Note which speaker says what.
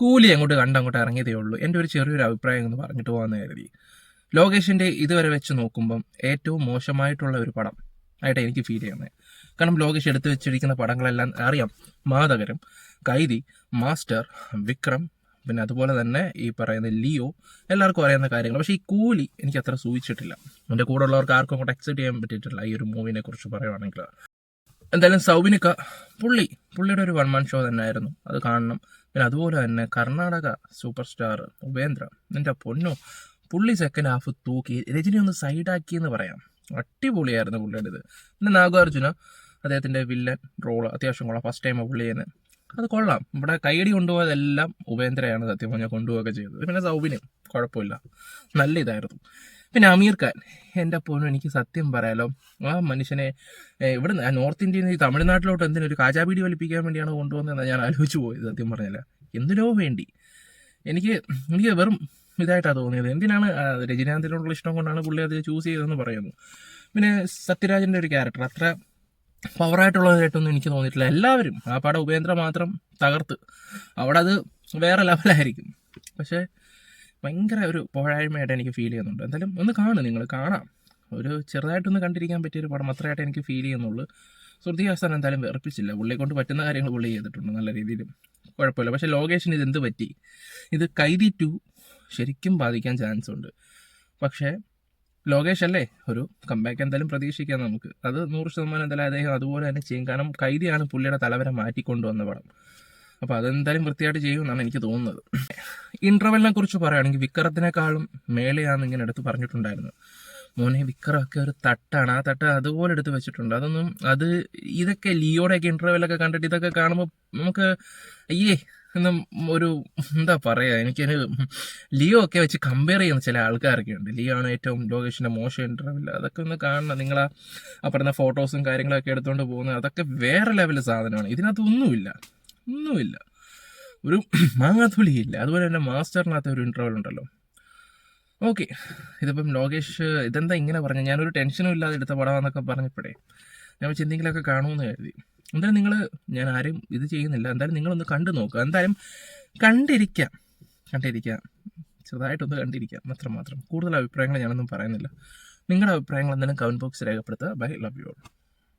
Speaker 1: കൂലി അങ്ങോട്ട് കണ്ടങ്ങോട്ട് ഇറങ്ങിയതേ ഉള്ളൂ. എന്റെ ഒരു ചെറിയൊരു അഭിപ്രായം എന്ന് പറഞ്ഞിട്ട് പോകാൻ കരുതി. ലോകേഷിന്റെ ഇതുവരെ വെച്ച് നോക്കുമ്പം ഏറ്റവും മോശമായിട്ടുള്ള ഒരു പടം ആയിട്ട് എനിക്ക് ഫീൽ ചെയ്യുന്നത്. കാരണം ലോകേഷ് എടുത്തു വെച്ചിരിക്കുന്ന പടങ്ങളെല്ലാം അറിയാം. മാതകരം കൈതി മാസ്റ്റർ വിക്രം പിന്നെ അതുപോലെ തന്നെ ഈ പറയുന്ന ലിയോ എല്ലാവർക്കും അറിയുന്ന കാര്യങ്ങൾ. പക്ഷേ ഈ കൂലി എനിക്ക് അത്ര സൂചിച്ചിട്ടില്ല. എന്റെ കൂടെ ഉള്ളവർക്ക് ആർക്കും അങ്ങോട്ട് അക്സെപ്റ്റ് ചെയ്യാൻ പറ്റിയിട്ടില്ല ഈ ഒരു മൂവിനെ കുറിച്ച് പറയുവാണെങ്കിൽ. എന്തായാലും സൗബിനിക്ക പുള്ളി പുള്ളിയുടെ ഒരു വൺ മാൻ ഷോ തന്നെയായിരുന്നു. അത് കാണണം. പിന്നെ അതുപോലെ തന്നെ കർണാടക സൂപ്പർ സ്റ്റാർ ഉപേന്ദ്ര എന്റെ പൊന്നു പുള്ളി സെക്കൻഡ് ഹാഫ് തൂക്കി രജനി ഒന്ന് സൈഡാക്കി എന്ന് പറയാം. അടിപൊളിയായിരുന്നു പുള്ളിയുടെ ഇത്. പിന്നെ നാഗാർജുന അദ്ദേഹത്തിന്റെ വില്ലൻ റോൾ അത്യാവശ്യം കൊള്ളാം. ഫസ്റ്റ് ടൈം പുള്ളി ചെയ്യുന്നത് അത് കൊള്ളാം. ഇവിടെ കൈയടി കൊണ്ടുപോയതെല്ലാം ഉപേന്ദ്രയാണ് സത്യം പറഞ്ഞാൽ കൊണ്ടുപോവുകയൊക്കെ ചെയ്തത്. പിന്നെ സൗബിനും കുഴപ്പമില്ല. നല്ല ഇതായിരുന്നു. പിന്നെ അമീർ ഖാൻ. എന്റെ പോലും എനിക്ക് സത്യം പറയാലോ ആ മനുഷ്യനെ ഇവിടെ നോർത്ത് ഇന്ത്യയിൽ നിന്ന് തമിഴ്നാട്ടിലോട്ട് ഒരു കാജാപീടി വലിപ്പിക്കാൻ വേണ്ടിയാണ് കൊണ്ടുവന്നതെന്ന് ഞാൻ ആലോചിച്ച് പോയത് സത്യം പറഞ്ഞില്ല എന്തിനോ വേണ്ടി. എനിക്ക് എനിക്ക് വെറും ഇതായിട്ടാണ് തോന്നിയത്. എന്തിനാണ് രജനീകാന്തിനോടുള്ള ഇഷ്ടം കൊണ്ടാണ് പുള്ളി അത് ചൂസ് ചെയ്തതെന്ന് പറയുന്നു. പിന്നെ സത്യരാജന്റെ ഒരു ക്യാരക്ടർ അത്ര പവറായിട്ടുള്ളതായിട്ടൊന്നും എനിക്ക് തോന്നിയിട്ടില്ല. എല്ലാവരും ആ പടം ഉപേന്ദ്ര മാത്രം തകർത്ത് അവിടെ അത് വേറെ ലെവലായിരിക്കും പക്ഷേ ഭയങ്കര ഒരു പോഴായ്മയായിട്ട് എനിക്ക് ഫീൽ ചെയ്യുന്നുണ്ട്. എന്തായാലും ഒന്ന് കാണും നിങ്ങൾ കാണാം. ഒരു ചെറുതായിട്ടൊന്ന് കണ്ടിരിക്കാൻ പറ്റിയ ഒരു പടം അത്രയായിട്ട് എനിക്ക് ഫീൽ ചെയ്യുന്നുള്ളൂ. ശ്രുതി ഹാസൻ എന്തായാലും വെറുപ്പിച്ചില്ല. പുള്ളിയെ കൊണ്ട് പറ്റുന്ന കാര്യങ്ങൾ പുള്ളി ചെയ്തിട്ടുണ്ട് നല്ല രീതിയിൽ കുഴപ്പമില്ല. പക്ഷേ ഇത് എന്ത് പറ്റി? ഇത് കൈതി ടു ശരിക്കും ബാധിക്കാൻ ചാൻസ് ഉണ്ട്. പക്ഷേ ലോകേഷ് അല്ലേ? ഒരു കമ്പാക്ക് എന്തായാലും പ്രതീക്ഷിക്കാം നമുക്ക്. അത് നൂറ് ശതമാനം എന്തായാലും അദ്ദേഹം അതുപോലെ തന്നെ ചെയ്യും. കാരണം കൈതിയാണ് പുള്ളിയുടെ തലവരെ മാറ്റിക്കൊണ്ടുവന്ന പടം. അപ്പോൾ അതെന്തായാലും വൃത്തിയായിട്ട് ചെയ്യുമെന്നാണ് എനിക്ക് തോന്നുന്നത്. ഇന്റർവെല്ലിനെ കുറിച്ച് പറയുകയാണെങ്കിൽ വിക്രത്തിനേക്കാളും മേലെയാണ് ഇങ്ങനെ എടുത്ത് പറഞ്ഞിട്ടുണ്ടായിരുന്നു. മോനെ വിക്രമൊക്കെ ഒരു തട്ടാണ്. ആ തട്ട് അതുപോലെ എടുത്ത് വെച്ചിട്ടുണ്ട്. അതൊന്നും അത് ഇതൊക്കെ ലിയോടെയൊക്കെ ഇന്റർവെല്ലൊക്കെ കണ്ടിട്ട് ഇതൊക്കെ കാണുമ്പോൾ നമുക്ക് അയ്യേ എന്നും ഒരു എന്താ പറയുക എനിക്കൊരു ലിയോ ഒക്കെ വെച്ച് കമ്പയർ ചെയ്യുന്ന ചില ആൾക്കാരൊക്കെ ഉണ്ട്. ലിയോ ആണ് ഏറ്റവും ലോകേഷിന്റെ മോശം ഇന്റർവെൽ അതൊക്കെ ഒന്ന് കാണണം. നിങ്ങൾ ആ പറയുന്ന ഫോട്ടോസും കാര്യങ്ങളൊക്കെ എടുത്തുകൊണ്ട് പോകുന്നത്. അതൊക്കെ വേറെ ലെവൽ സാധനമാണ്. ഇതിനകത്ത് ഒന്നുമില്ല. ഒരു മാങ്ങാത്തുളിയില്ല അതുപോലെ തന്നെ മാസ്റ്ററിനകത്ത് ഒരു ഇന്റർവൽ ഉണ്ടല്ലോ. ഓക്കെ ഇതിപ്പം ലോകേഷ് ഇതെന്താ ഇങ്ങനെ പറഞ്ഞു? ഞാനൊരു ടെൻഷനും ഇല്ലാതെ എടുത്ത പടമാണെന്നൊക്കെ പറഞ്ഞപ്പോഴേ ഞാൻ വെച്ച് എന്തെങ്കിലുമൊക്കെ കാണുമെന്ന് കരുതി. എന്തായാലും നിങ്ങൾ ഞാൻ ആരും ഇത് ചെയ്യുന്നില്ല. എന്തായാലും നിങ്ങളൊന്ന് കണ്ടു നോക്കുക എന്തായാലും കണ്ടിരിക്കാം. കണ്ടിരിക്കാം. ചെറുതായിട്ടൊന്ന് കണ്ടിരിക്കാം. അത്രമാത്രം കൂടുതൽ അഭിപ്രായങ്ങൾ ഞാനൊന്നും പറയുന്നില്ല. നിങ്ങളുടെ അഭിപ്രായങ്ങൾ എന്തെങ്കിലും കമന്റ് ബോക്സ് രേഖപ്പെടുത്തുക. Bye love you all